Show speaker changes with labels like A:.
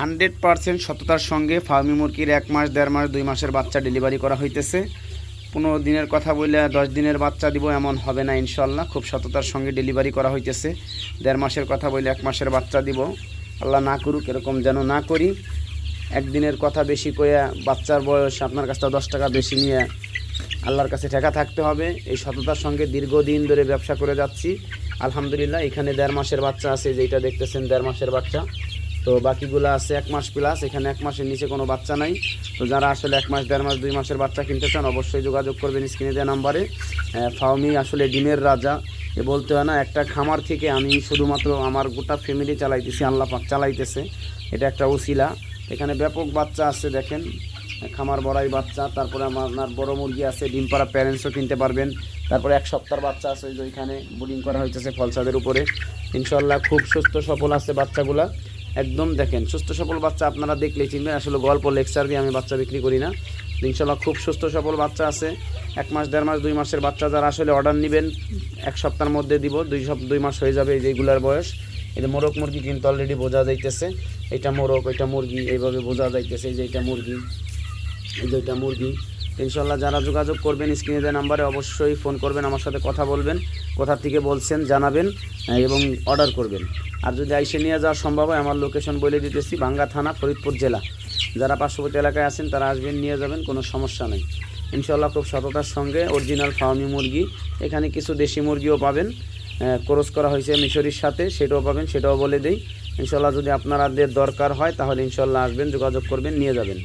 A: Hundred percent সততার সঙ্গে Fermi মুরগির এক মাস, দেড় মাস, দুই মাসের বাচ্চা ডেলিভারি করা হইতেছে। পনেরো দিনের কথা বললে দশ দিনের বাচ্চা দিব এমন হবে না ইনশাল্লাহ খুব সততার সঙ্গে ডেলিভারি করা হইতেছে। দেড় মাসের কথা বললে এক মাসের বাচ্চা দিব। আল্লাহ না করুক, এরকম যেন না করি। একদিনের কথা বেশি করে বাচ্চার বয়স আপনার কাছ থেকে দশ টাকা বেশি নিয়ে আল্লাহর কাছে ঠেকা থাকতে হবে। এই সততার সঙ্গে দীর্ঘদিন ধরে ব্যবসা করে যাচ্ছি। আলহামদুলিল্লাহ, এখানে দেড় মাসের বাচ্চা আছে যেটা দেখতেছেন দেড় মাসের বাচ্চা। তো বাকিগুলো আছে এক মাস প্লাস এখানে এক মাসের নিচে কোনো বাচ্চা নাই। তো যারা আসলে এক মাস, দেড় মাস, দুই মাসের বাচ্চা কিনতে চান, অবশ্যই যোগাযোগ করবেন স্ক্রিনে দেওয়া নাম্বারে। ফাউমি আসলে ডিমের রাজা। এ বলতে হয় না, একটা খামার থেকে আমি শুধুমাত্র আমার গোটা ফ্যামিলি চালাইতেছি, আল্লাহ পাক চালাইতেছে। এটা একটা উসিলা এখানে ব্যাপক বাচ্চা আছে, দেখেন। খামার বড়াই বাচ্চা, তারপরে আমার আপনার বড় মুরগি আছে, ডিম পাড়া প্যারেন্টসও কিনতে পারবেন। তারপরে এক সপ্তাহের বাচ্চা আছে যে ওইখানে বুডিং করা হইতেছে ফলসাদের উপরে। ইনশাল্লাহ খুব সুস্থ সফল আছে বাচ্চাগুলা। একদম দেখেন, সুস্থ সফল বাচ্চা আপনারা দেখলেই চিনবেন, আসলে গল্প, লেকচার দিয়ে আমি বাচ্চা বিক্রি করি না। ইনশাল্লাহ খুব সুস্থ সফল বাচ্চা আছে। এক মাস, দেড় মাস, দুই মাসের বাচ্চা যারা আসলে অর্ডার নেবেন, এক সপ্তাহের মধ্যে দিব, দুই সপ্তাহ, দুই মাস হয়ে যাবে এই যেগুলার বয়স। এই যে মোরগ মুরগি কিন্তু অলরেডি বোঝা যাইতেছে। এটা মোরগ এটা মুরগি, এইভাবে বোঝা যাইতেছে এই যে এটা মুরগি, এই যে এটা মুরগি। ইনশাল্লাহ যারা যোগাযোগ করবেন, স্ক্রিনে দেওয়া নাম্বারে অবশ্যই ফোন করবেন, আমার সাথে কথা বলবেন, কোথা থেকে বলছেন, জানাবেন এবং অর্ডার করবেন। আর যদি আইসে নিয়ে যাওয়া সম্ভব হয়, আমার লোকেশন বলে দিতেছি ভাঙ্গা থানা, ফরিদপুর জেলা। যারা পার্শ্ববর্তী এলাকায় আছেন, তারা আসবেন, নিয়ে যাবেন, কোনো সমস্যা নেই। ইনশাল্লাহ খুব সততার সঙ্গে অরিজিনাল ফার্মি মুরগি, এখানে কিছু দেশি মুরগিও পাবেন ক্রস করা হয়েছে মিশরির সাথে, সেটাও পাবেন, সেটাও বলে দেই। ইনশাল্লাহ যদি আপনাদের দরকার হয়, তাহলে ইনশাল্লাহ আসবেন, যোগাযোগ করবেন, নিয়ে যাবেন।